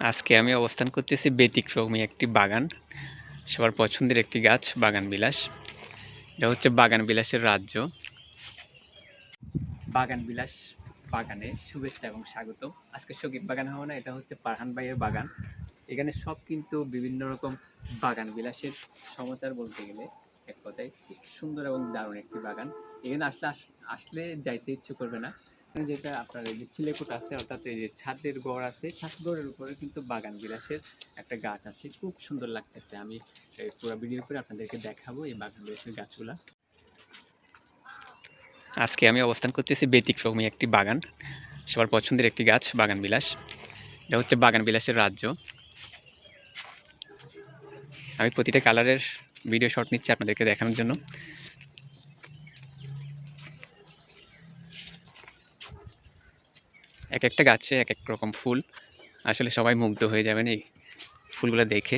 আজকে আমি অবস্থান করতেছি ব্যতিক্রমী একটি বাগান। সবার পছন্দের একটি গাছ, বাগান বিলাস। এটা হচ্ছে বাগান বিলাসের রাজ্য। বাগান বিলাস বাগানে শুভেচ্ছা এবং স্বাগত। আজকে সংগীত বাগান হবে না, এটা হচ্ছে পারহান ভাইয়ের বাগান। এখানে সব কিন্তু বিভিন্ন রকম বাগান বিলাসের সমাচার বলতে গেলে এক কথায় সুন্দর এবং দারুণ একটি বাগান। এখানে আসলে আস- আসলে যাইতে ইচ্ছে করবে না। যেটা আপনার এই যে চিলেকোট আছে, অর্থাৎ এই যে ছাদের গড় আছে, ছাদ গড়ের উপরে কিন্তু বাগান বিলাসের একটা গাছ আছে। খুব সুন্দর লাগতেছে। আমি পুরো ভিডিও করে আপনাদেরকে দেখাবো এই বাগান বিলাসের গাছগুলা। আজকে আমি অবস্থান করতেছি ব্যতিক্রমী একটি বাগান। সবার পছন্দের একটি গাছ, বাগান বিলাস। এটা হচ্ছে বাগান বিলাসের রাজ্য। আমি প্রতিটা কালারের ভিডিও শট নিচ্ছি আপনাদেরকে দেখানোর জন্য। এক একটা গাছে এক এক রকম ফুল। আসলে সবাই মুগ্ধ হয়ে যাবেন এই ফুলগুলো দেখে।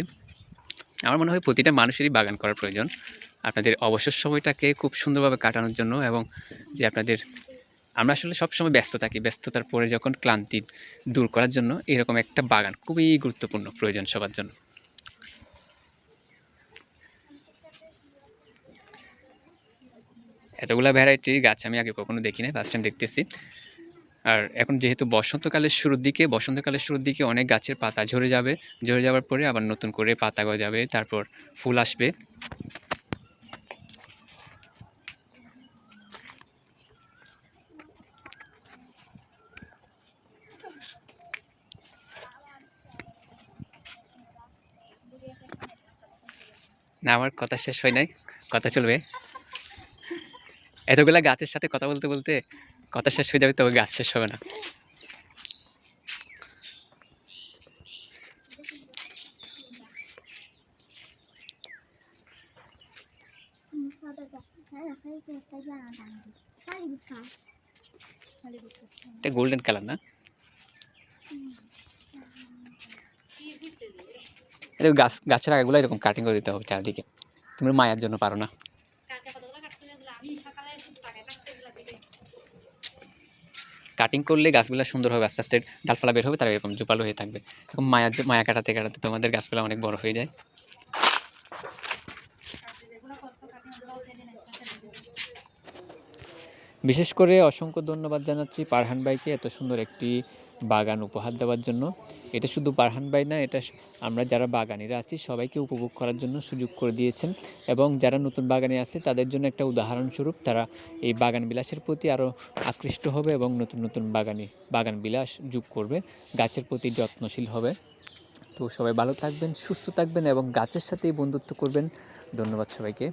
আমার মনে হয় প্রতিটা মানুষেরই বাগান করার প্রয়োজন। আপনাদের অবসর সময়টাকে খুব সুন্দরভাবে কাটানোর জন্য এবং যে আপনাদের, আমরা আসলে সবসময় ব্যস্ত থাকি, ব্যস্ততার পরে যখন ক্লান্তি দূর করার জন্য এরকম একটা বাগান খুবই গুরুত্বপূর্ণ, প্রয়োজন সবার জন্য। এতগুলা ভ্যারাইটির গাছ আমি আগে কখনো দেখি নাই ফার্স্ট টাইম দেখতেছি। আর এখন যেহেতু বসন্তকালের শুরুর দিকে, বসন্তকালের শুরুর দিকে অনেক গাছের পাতা ঝরে যাবে। ঝরে যাওয়ার পরে আবার নতুন করে পাতা গজাবে, তারপর ফুল আসবে। না, আমার কথা শেষ হয় নাই। কথা চলবে। এতগুলা গাছের সাথে কথা বলতে বলতে কথা শেষ হয়ে যাবে, তবে গাছ শেষ হবে না। এটা গোল্ডেন কালার না? এটা গাছ, গাছের আগাগুলো এরকম কাটিং করে দিতে হবে চারিদিকে। তুমি মায়ের জন্য পারো না। কাটিং করলে গাছগুলো সুন্দর হবে আস্তে আস্তে ডালপালা বের হবে, তারা এরকম জোপালো হয়ে থাকবে। তখন মায়া মায়া কাটাতে কাটাতে তোমাদের গাছগুলো অনেক বড় হয়ে যায়। বিশেষ করে অসংখ্য ধন্যবাদ জানাচ্ছি পারহান ভাইকে, এত সুন্দর একটি বাগান উপহার দেওয়ার জন্য। এটা শুধু পারহান ভাই না, এটা আমরা যারা বাগানিরা আছি, সবাইকে উপভোগ করার জন্য সুযোগ করে দিয়েছেন। এবং যারা নতুন বাগানে আছে, তাদের জন্য একটা উদাহরণস্বরূপ, তারা এই বাগান বিলাসের প্রতি আরও আকৃষ্ট হবে এবং নতুন নতুন বাগানি, বাগান বিলাস যোগ করবে, গাছের প্রতি যত্নশীল হবে। তো সবাই ভালো থাকবেন, সুস্থ থাকবেন এবং গাছের সাথেই বন্ধুত্ব করবেন। ধন্যবাদ সবাইকে।